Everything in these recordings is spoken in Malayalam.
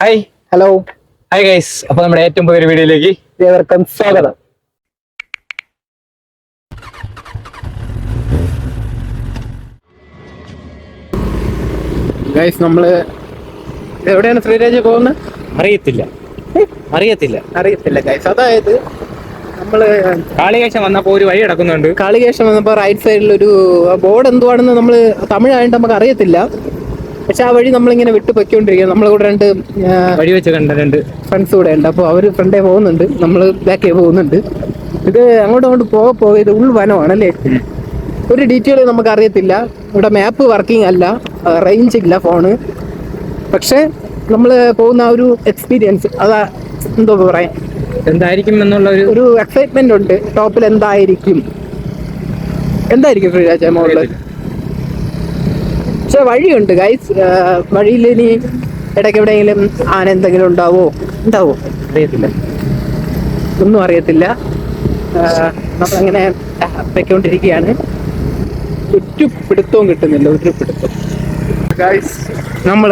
ഹായ് ഹലോ ഹായ് ഗൈസ് അപ്പൊ നമ്മുടെ ഏറ്റവും പുതിയ വീഡിയോയിലേക്ക് ഏവർക്കും സ്വാഗതം. ഗൈസ് നമ്മൾ എവിടെയാണ് ശ്രീരാജ് പോകുന്നത്? അറിയത്തില്ല. അറിയത്തില്ല. അറിയത്തില്ല ഗൈസ് അതായത് നമ്മൾ കാളികേശം വന്നപ്പോ ഒരു വഴി കിടക്കുന്നുണ്ട് കാളികേശം വന്നപ്പോ റൈറ്റ് സൈഡിൽ ഒരു ബോർഡ് എന്തുവാണെന്ന് നമ്മൾ തമിഴായിട്ട് നമുക്ക് അറിയത്തില്ല. പക്ഷെ ആ വഴി നമ്മളിങ്ങനെ വിട്ടു പൊയ്ക്കൊണ്ടിരിക്കുക നമ്മളെ കൂടെ രണ്ട് വഴി വെച്ച് കണ്ട രണ്ട്. ഫ്രണ്ട്സ് കൂടെ ഉണ്ട്. അപ്പോൾ അവർ ഫ്രണ്ടേ പോകുന്നുണ്ട്. നമ്മൾ ബാക്കേ പോകുന്നുണ്ട്. ഇത് അങ്ങോട്ടും അങ്ങോട്ട് പോകെ പോകെ ഇത് ഉൾവനമാണല്ലേ? ഒരു ഡീറ്റെയിൽ നമുക്ക് അറിയത്തില്ല ഇവിടെ മാപ്പ് വർക്കിംഗ് അല്ല. റേഞ്ച് ഇല്ല ഫോണ് പക്ഷേ നമ്മൾ പോകുന്ന ആ ഒരു എക്സ്പീരിയൻസ് അതാ എന്തോ പറയാൻ എന്തായിരിക്കും എന്നുള്ള ഒരു ഒരു എക്സൈറ്റ്മെന്റ് ഉണ്ട്. ടോപ്പിൽ എന്തായിരിക്കും? എന്തായിരിക്കും ശ്രീരാജ മോളിൽ? പക്ഷെ വഴിയുണ്ട് ഗൈസ് വഴിയിൽ ഇനി ഇടയ്ക്ക് എവിടെയെങ്കിലും ആന എന്തെങ്കിലും ഉണ്ടാവോ? ഉണ്ടാവോ? അറിയത്തില്ല. ഒന്നും അറിയത്തില്ല. നമ്മളങ്ങനെ പൊയ്ക്കൊണ്ടിരിക്കുകയാണ് ഒരു പിടുത്തവും കിട്ടുന്നില്ല ഒരു പിടുത്തം ഗൈസ് നമ്മൾ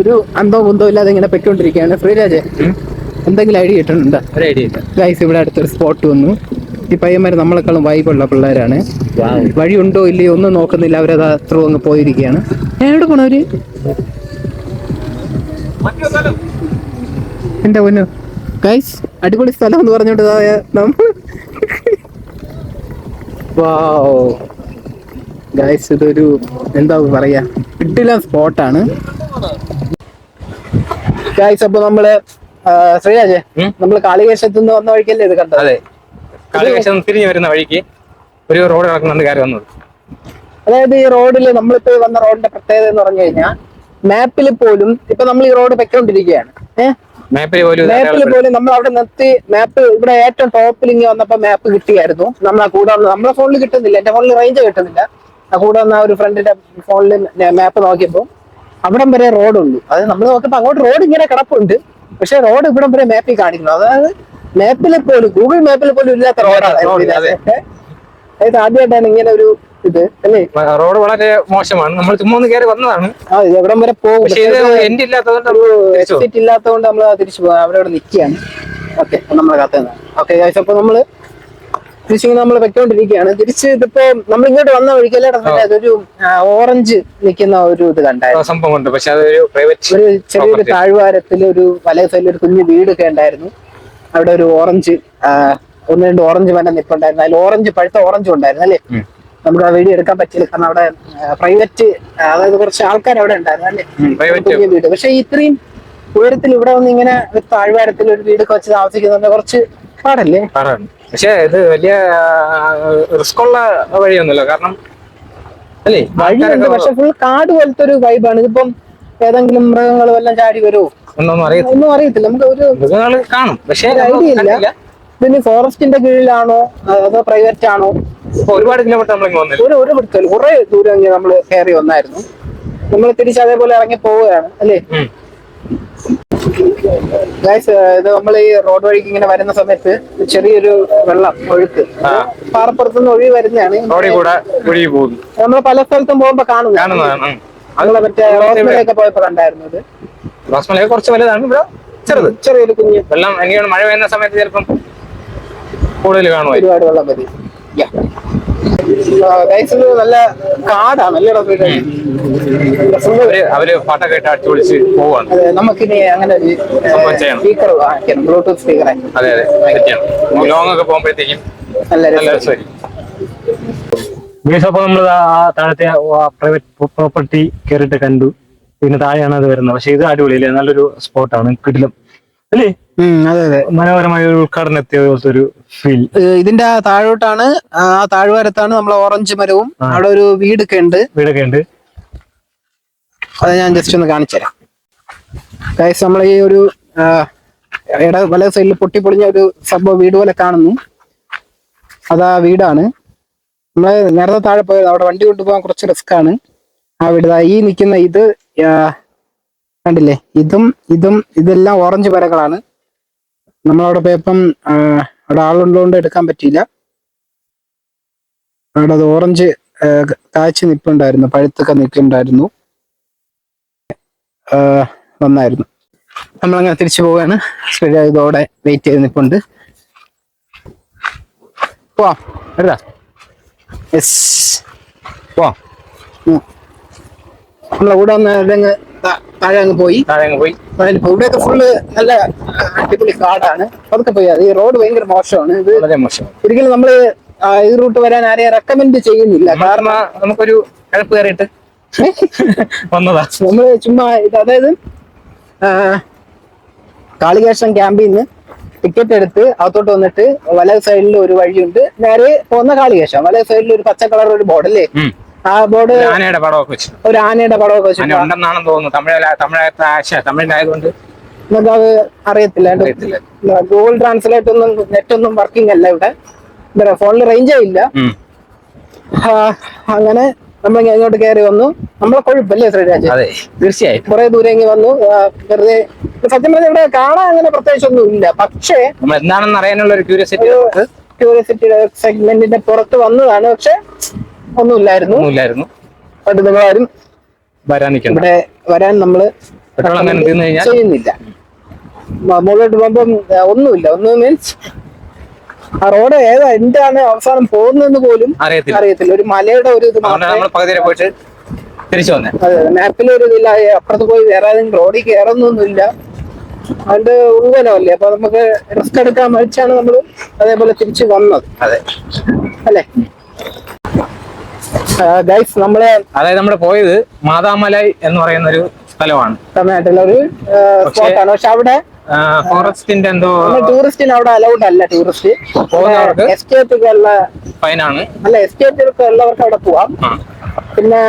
ഒരു അന്തോ കുന്തോ ഇല്ലാതെ ഇങ്ങനെ പൊയ്ക്കൊണ്ടിരിക്കുകയാണ്. ശ്രീരാജ്. എന്തെങ്കിലും ഐഡിയ കിട്ടുന്നുണ്ടോ? ഒരു ഐഡിയ ഇല്ല. ഗൈസ് ഇവിടെ അടുത്തൊരു സ്പോട്ട് വന്നു. ഈ പയ്യന്മാർ നമ്മളെക്കാളും വൈബുള്ള പിള്ളേരാണ്. വഴി ഉണ്ടോ ഇല്ലയോ ഒന്നും നോക്കുന്നില്ല. അവരത് അത്ര അങ്ങ് പോയിരിക്കുകയാണ്. എവിടെ പോണവര് എന്റെ പൊന്നു. ഗൈസ് അടിപൊളി സ്ഥലം എന്ന് പറഞ്ഞോണ്ട് ഗൈസ് ഇതൊരു എന്താ പറയാ? കിട്ടില്ല സ്പോട്ടാണ്. ഗൈസ് അപ്പൊ നമ്മൾ ശ്രീരാജേ? നമ്മൾ കാളികേശത്ത് നിന്ന് വന്ന വഴിക്കല്ലേ ഇത് കണ്ടത്? അതെ തിരിഞ്ഞു വരുന്ന വഴിക്ക് ഒരു റോഡ് കിടക്കുന്നുണ്ട് കയറി വന്നത്. അതായത് ഈ റോഡിൽ നമ്മളിപ്പോ വന്ന റോഡിന്റെ പ്രത്യേകത എന്ന് പറഞ്ഞു കഴിഞ്ഞാൽ മാപ്പിൽ പോലും ഇപ്പൊ നമ്മൾ ഈ റോഡ് വെക്കൊണ്ടിരിക്കുകയാണ് മാപ്പിൽ പോലും മാപ്പിൽ പോലും നമ്മൾ അവിടെ നിർത്തി മാപ്പ് ഇവിടെ ഏറ്റവും ടോപ്പിൽ ഇങ്ങനെ വന്നപ്പോ മാപ്പ് കിട്ടിയായിരുന്നു. നമ്മൾ ആ കൂടെ നമ്മളെ ഫോണിൽ കിട്ടുന്നില്ല. എന്റെ ഫോണിൽ റേഞ്ച് കിട്ടുന്നില്ല. ആ കൂടെ വന്ന ഒരു ഫ്രണ്ടിന്റെ ഫോണിൽ മാപ്പ് നോക്കിയപ്പോ അവിടം വരെ റോഡുള്ളൂ അത് നമ്മൾ നോക്കിയപ്പോ അങ്ങോട്ട് റോഡ് ഇങ്ങനെ കിടപ്പുണ്ട്. പക്ഷെ റോഡ് ഇവിടം വരെ മാപ്പിൽ കാണിക്കുന്നു. അതായത് മാപ്പിൽ പോലും ഗൂഗിൾ മാപ്പിൽ പോലും ഇല്ലാത്ത റോഡാണ് അതെ. അതായത് ആദ്യമായിട്ടാണ് ഇങ്ങനെ ഒരു ഇത് അല്ലേ? റോഡ് വളരെ മോശമാണ്. നമ്മൾ ചുമ്മാ ഒന്ന് കയറി വന്നതാണ്. എവിടം വരെ പോകും? എൻഡ് ഇല്ലാത്തതുകൊണ്ട് നമ്മൾ തിരിച്ചു പോകും. ഇല്ലാത്തതുകൊണ്ട് നമ്മൾ തിരിച്ചു പോകാം അവിടെ അവിടെ നിൽക്കുകയാണ്. ഓക്കെ നമ്മളെ കാത്ത ഓക്കെ അപ്പൊ നമ്മൾ തിരിച്ചിങ്ങനെ നമ്മൾ വെക്കോണ്ടിരിക്കുകയാണ് തിരിച്ച് ഇതിപ്പോ നമ്മൾ ഇങ്ങോട്ട് വന്ന വഴിക്കല്ലേ അതൊരു ഓറഞ്ച് നിൽക്കുന്ന ഒരു ഇത് കണ്ടായിരുന്നു. സംഭവം പക്ഷെ അതൊരു ഒരു ചെറിയൊരു താഴ്വാരത്തിൽ ഒരു വലയ സൈഡിൽ ഒരു കുഞ്ഞു വീടൊക്കെ ഉണ്ടായിരുന്നു. അവിടെ ഒരു ഓറഞ്ച് ഒന്ന് രണ്ട് ഓറഞ്ച് വേണ്ട നിപ്പുണ്ടായിരുന്നു അതിൽ ഓറഞ്ച് പഴുത്ത ഓറഞ്ചും ഉണ്ടായിരുന്നു അല്ലേ? നമുക്ക് ആ വീഡിയോ എടുക്കാൻ പറ്റില്ല കാരണം അവിടെ പ്രൈവറ്റ് അതായത് കുറച്ച് ആൾക്കാർ അവിടെ ഉണ്ടായിരുന്നു അല്ലേ? വീട്. പക്ഷെ ഇത്രയും ഉയരത്തിൽ ഇവിടെ വന്ന് ഇങ്ങനെ ഒരു താഴ്വാരത്തിൽ ഒരു വീടൊക്കെ വെച്ച് താമസിക്കുന്നത് കുറച്ച് പാടല്ലേ? പക്ഷെ ഇത് വലിയ റിസ്ക് ഉള്ള വഴിയൊന്നുമില്ല. കാരണം അല്ലേ? വഴിയുണ്ട്. പക്ഷെ ഫുൾ കാട് പോലത്തെ ഒരു വൈബാണ് ഇതിപ്പം ഏതെങ്കിലും മൃഗങ്ങളും എല്ലാം ചാടി വരുമോ അറിയത്തില്ല. ഒന്നും അറിയത്തില്ല. നമുക്ക് ഒരു മൃഗങ്ങൾ കാണും. പക്ഷെ ഐഡിയ ഇല്ല. പിന്നെ ഫോറസ്റ്റിന്റെ കീഴിലാണോ അതോ പ്രൈവറ്റ് ആണോ? ഒരുപാട് കിലോമീറ്റർ നമ്മൾ ഒരു ഒരു പിടുത്തം കുറെ ദൂരം നമ്മൾ കയറി വന്നായിരുന്നു. നമ്മൾ തിരിച്ച് അതേപോലെ ഇറങ്ങി പോവുകയാണ് അല്ലേ? ഗൈസ് ഇത് നമ്മൾ ഈ റോഡ് വഴിക്ക് ഇങ്ങനെ വരുന്ന സമയത്ത് ചെറിയൊരു വെള്ളം ഒഴുക്ക്. പാറപ്പുറത്തുനിന്ന് ഒഴുകി വരുന്നതാണ്. റോഡിൽ കൂടെ ഒഴുകി പോകുന്നു. നമ്മൾ പല സ്ഥലത്തും പോകുമ്പോ കാണുന്നു മറ്റേ റോസ്മലയൊക്കെ പോയപ്പോ റോസ്മലയൊക്കെ കുറച്ച് വലുതാണ് ഇവിടെ ചെറുത്. ചെറിയൊരു കുഞ്ഞ്. വെള്ളം എനിക്ക് മഴ പെയ്യുന്ന സമയത്ത് ചിലപ്പം കൂടുതൽ കാണുമോ ഒരുപാട് വെള്ളം മതി. നല്ല കാടാണ് ഡോക്ടർ അവർ പാട്ടൊക്കെ ഇട്ട് അടിച്ചു വിളിച്ച് പോവാണ് നമുക്കിനി അങ്ങനെ സ്പീക്കർ ബ്ലൂടൂത്ത് സ്പീക്കറെ അതെ അതെ ലോങ് ഒക്കെ പോകുമ്പോഴത്തേക്കും നല്ല നല്ല രസമായിരിക്കും. ബീസ് അപ്പൊ നമ്മൾ ആ താഴത്തെ പ്രൈവറ്റ് പ്രോപ്പർട്ടി കയറിയിട്ട് കണ്ടു. പിന്നെ താഴെയാണ് അത് വരുന്നത്. പക്ഷെ ഇത് അടിപൊളിയല്ലേ? നല്ലൊരു സ്പോട്ടാണ് കിടിലം. അല്ലേ? അതെ അതെ. മനോഹരമായ ഒരു ഉദ്ഘാടനം എത്തിയ പോലത്തെ ഒരു ഫീൽ ഇതിന്റെ ആ താഴോട്ടാണ് ആ താഴ്വാരത്താണ് നമ്മളെ ഓറഞ്ച് മരവും. അവിടെ ഒരു വീടൊക്കെ ഉണ്ട്. വീടൊക്കെ ഉണ്ട്. അത് ഞാൻ ജസ്റ്റ് ഒന്ന് കാണിച്ചു തരാം. ഗൈസ് നമ്മൾ ഈ ഒരു ഇട വല സൈഡിൽ പൊട്ടിപ്പൊളിഞ്ഞ ഒരു സംഭവം വീട് പോലെ കാണുന്നു. അതാ വീടാണ്. നമ്മൾ നേരത്തെ താഴെ പോയത് അവിടെ വണ്ടി കൊണ്ടുപോകാൻ കുറച്ച് റിസ്ക് ആണ്. ആ വീട് ഈ നിൽക്കുന്ന ഇത് കണ്ടില്ലേ? ഇതും ഇതും ഇതെല്ലാം ഓറഞ്ച് വരകളാണ് നമ്മളവിടെ പോയപ്പം അവിടെ ആളുള്ളതുകൊണ്ട് എടുക്കാൻ പറ്റിയില്ല. അവിടെ അത് ഓറഞ്ച് കാച്ചി നിൽപ്പുണ്ടായിരുന്നു പഴുത്തൊക്കെ നിൽക്കുന്നുണ്ടായിരുന്നു. വന്നായിരുന്നു. നമ്മളങ്ങനെ തിരിച്ചു പോവുകയാണ്. ശ്രീജ ഇതോടെ വെയിറ്റ് ചെയ്ത് നിൽപ്പുണ്ട് പോവാം. യെസ് പോ നമ്മളെ കൂടെ ഒന്ന് അതങ്ങ് താഴെ അങ്ങ് പോയി. താഴെ അങ്ങ് പോയി ഇവിടെയൊക്കെ ഫുള്ള് നല്ല അടിപൊളി കാടാണ്. അതൊക്കെ പോയി. ഈ റോഡ് ഭയങ്കര മോശമാണ്. ഇത് വളരെ മോശം. ഒരിക്കലും നമ്മൾ ഈ റൂട്ട് വരാൻ ആരെയും റെക്കമെൻഡ് ചെയ്യുന്നില്ല. കാരണം നമുക്കൊരു കിഴപ്പ് കയറിയിട്ട് വന്നതാ. നമ്മൾ ചുമ്മാ ഇത് അതായത് കാളികേശം ക്യാമ്പിൽ നിന്ന് ടിക്കറ്റ് എടുത്ത് അകത്തോട്ട് വന്നിട്ട് വലത് സൈഡിൽ ഒരു വഴിയുണ്ട്. നേരെ പോകുന്ന കാളികേശം വലത് സൈഡിൽ ഒരു പച്ച കളർ ഒരു ബോർഡ് അല്ലേ? ആ ബോർഡ് ആനയുടെ പടമൊക്കെ വെച്ചു ഒരു ആനയുടെ പടമൊക്കെ വെച്ചു ഉണ്ടെന്നാണെന്ന് തോന്നുന്നു. തമിഴ് തമിഴത്തെ ആശ തമിഴിലായതുകൊണ്ട് നമുക്ക് അത് അറിയത്തില്ല. ഗൂഗിൾ ട്രാൻസ്ലേറ്റ് ഒന്നും നെറ്റ് ഒന്നും വർക്കിംഗ് അല്ല ഇവിടെ. ഫോണിൽ റേഞ്ചേ ഇല്ല അങ്ങനെ നമ്മൾ ഇങ്ങോട്ട് കയറി വന്നു. നമ്മളെ കൊഴുപ്പല്ലേ ശ്രീരാജ്? അതെ തീർച്ചയായും കുറെ ദൂരെ ഇങ്ങനെ വന്നു. വെറുതെ സത്യം പറഞ്ഞാൽ ഇവിടെ കാണാൻ അങ്ങനെ പ്രത്യേകിച്ച് ഒന്നും ഇല്ല. പക്ഷേ നമ്മൾ എന്താണെന്ന് അറിയാനുള്ള ഒരു ക്യൂരിയോസിറ്റി ക്യൂരിയോസിറ്റിയുടെ സെഗ്മെന്റിന്റെ പുറത്ത് വന്നതാണ്. പക്ഷെ ഒന്നുമില്ലായിരുന്നു. ഒന്നുമില്ലായിരുന്നു. അത് നിങ്ങളാരും വരാൻ ഇവിടെ വരാൻ നമ്മൾ ചെയ്യുന്നില്ല. മുകളിലോട്ട് പോകുമ്പം ഒന്നുമില്ല. ഒന്നും മീൻസ് ആ റോഡ് ഏതാ? എന്താണ് അവസാനം പോകുന്നതെന്ന് പോലും അറിയത്തില്ല. അറിയത്തില്ല. ഒരു മലയുടെ ഒരു ഇത് പോയിട്ട് തിരിച്ചു വന്നേ. അതെ മാപ്പിൽ ഒരു ഇതില്ല. അപ്പുറത്ത് പോയി വേറെ ഏതെങ്കിലും റോഡിൽ കയറുന്നൊന്നുമില്ല. അതിന്റെ ഉൾവനമല്ലേ? അപ്പൊ നമുക്ക് റിസ്ക് എടുക്കാൻ മടിച്ചാണ് നമ്മൾ അതേപോലെ തിരിച്ചു വന്നത്. അതെ. അല്ലേ? ഗൈസ് നമ്മൾ അതായത് നമ്മൾ പോയത് മാതാമലൈ എന്ന് പറയുന്ന ഒരു സ്ഥലമാണ് തമിഴ്നാട്ടിലെ ഒരു സ്പോട്ടാണ് പക്ഷെ അവിടെ ഫോറസ്റ്റിന്റെ എന്തോ ടൂറിസ്റ്റിന് അവിടെ അലൗഡ് അല്ല ടൂറിസ്റ്റ്. പോകുന്നവർക്ക് എസ്റ്റേറ്റ് ഒക്കെ ഫൈനാണ്. അല്ല എസ്റ്റേറ്റ് ഒക്കെ ഉള്ളവർക്ക് അവിടെ പോവാം. പിന്നെ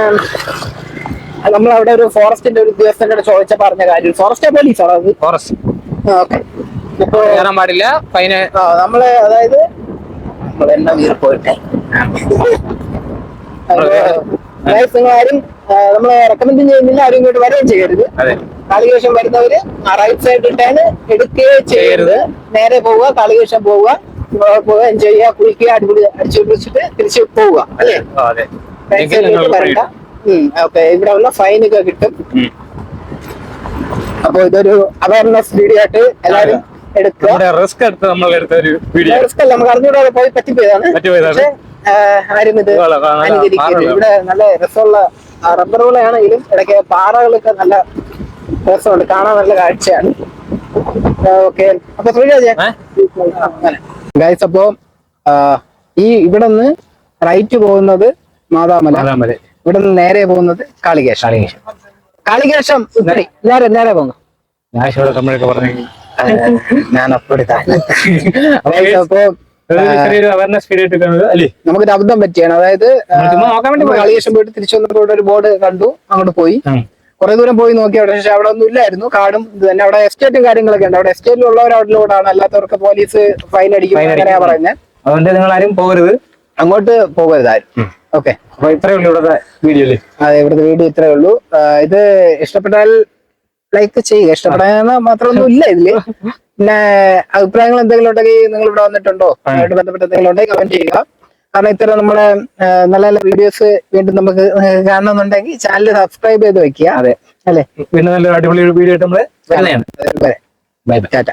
നമ്മൾ അവിടെ ഒരു ഫോറസ്റ്റിന്റെ ഒരു ഉദ്യോഗസ്ഥനോട് ചോദിച്ച പറഞ്ഞ കാര്യം. Forest police forest okay. ഇപ്പൊ കയറാൻ പാടില്ല. ഫൈന് നമ്മൾ അതായത് നമ്മൾ എണ്ണ വീർ പോയിട്ടെ? നിങ്ങൾ ആരും നമ്മൾ റെക്കമെൻഡ് ചെയ്യുന്നില്ല. ആരും ഇങ്ങോട്ട് വരികയും ചെയ്യരുത്. കാളികേശം വരുന്നവര് ആ റൈറ്റ് സൈഡ് ഇട്ടാണ് എടുക്കുകയോ ചെയ്യരുത്. നേരെ പോവുക കാളികേശം പോവുക പോവുക എൻജോയ് ചെയ്യുക കുളിക്കുക അടിപൊളി അടിച്ചു പിടിച്ചിട്ട് തിരിച്ച് പോവുക അല്ലേ? റൈറ്റ് സൈഡിലോട്ട് വരണ്ട. ഓക്കെ ഇവിടെ ഉള്ള ഫൈനൊക്കെ കിട്ടും. അപ്പൊ ഇതൊരു അവയർനെസ് വീഡിയോ ആയിട്ട് എല്ലാരും എടുക്കുക. റിസ്ക് എടുത്ത് നമ്മൾ എടുത്ത ഒരു വീഡിയോ റിസ്ക് അല്ല നമുക്ക് അറിഞ്ഞൂടെ പോയി പറ്റിപ്പോയതാണ്. പക്ഷേ ആരും ഇത് പാറകളാണ്. ഇവിടെ നല്ല രസമുള്ള റബ്ബർ ആണെങ്കിലും ഇടയ്ക്ക് പാറകളൊക്കെ നല്ല രസമുണ്ട്. കാണാൻ നല്ല കാഴ്ചയാണ്. ഓക്കെ അപ്പൊ? ഗൈസ് അപ്പോ ഈ ഇവിടെ നിന്ന് റൈറ്റ് പോകുന്നത് മാതാമല. മാതാമലൈ. ഇവിടെ നിന്ന് നേരെ പോകുന്നത് കാളികേശം. കാളികേശം. കാളികേശം. നേരെ നേരെ പോകുന്നു ഞാൻ അപ്പോ നമുക്കൊരു അബദ്ധം പറ്റിയാണ്. അതായത് കാളികേശം പോയിട്ട് തിരിച്ചു വന്നപ്പോൾ ഒരു ബോർഡ് കണ്ടു. അങ്ങോട്ട് പോയി. കുറെ ദൂരം പോയി നോക്കി അവിടെ. പക്ഷെ അവിടെ ഒന്നും ഇല്ലായിരുന്നു. കാടും ഇത് തന്നെ. അവിടെ എസ്റ്റേറ്റും കാര്യങ്ങളൊക്കെ ഉണ്ട്. അവിടെ എസ്റ്റേറ്റിൽ ഉള്ളവർ അല്ലാത്തവർക്ക് പോലീസ് ഫൈൻ അടിക്കും. അങ്ങനെയാ പറഞ്ഞത് പറയുന്നത് അതുകൊണ്ട് നിങ്ങൾ ആരും പോകരുത്. അങ്ങോട്ട് പോകരുത് ആരും. ഓക്കെ അപ്പൊ ഇത്രയേ ഉള്ളൂ ഇവിടുത്തെ വീഡിയോ അല്ലേ അതെ ഇവിടുത്തെ വീഡിയോ ഇത്രേ ഉള്ളൂ. ഇത് ഇഷ്ടപ്പെട്ടാൽ ലൈക്ക് ചെയ്യുക. ഇഷ്ടപ്പെടാൻ മാത്രമൊന്നും ഇല്ല ഇതിൽ. പിന്നെ അഭിപ്രായങ്ങൾ എന്തെങ്കിലും ഉണ്ടെങ്കിൽ നിങ്ങൾ ഇവിടെ വന്നിട്ടുണ്ടോ അതുമായിട്ട് ബന്ധപ്പെട്ട എന്തെങ്കിലും ഉണ്ടെങ്കിൽ കമന്റ് ചെയ്യുക. കാരണം ഇത്തരം നമ്മുടെ നല്ല നല്ല വീഡിയോസ് വീണ്ടും നമുക്ക് കാണണമെന്നുണ്ടെങ്കിൽ ചാനൽ സബ്സ്ക്രൈബ് ചെയ്ത് വെക്കുക. അതെ. അല്ലെ? വീണ്ടും നല്ലൊരു അടിപൊളി വീഡിയോ ആയിട്ട് നമ്മൾ ബൈ ബൈ. ടാറ്റ.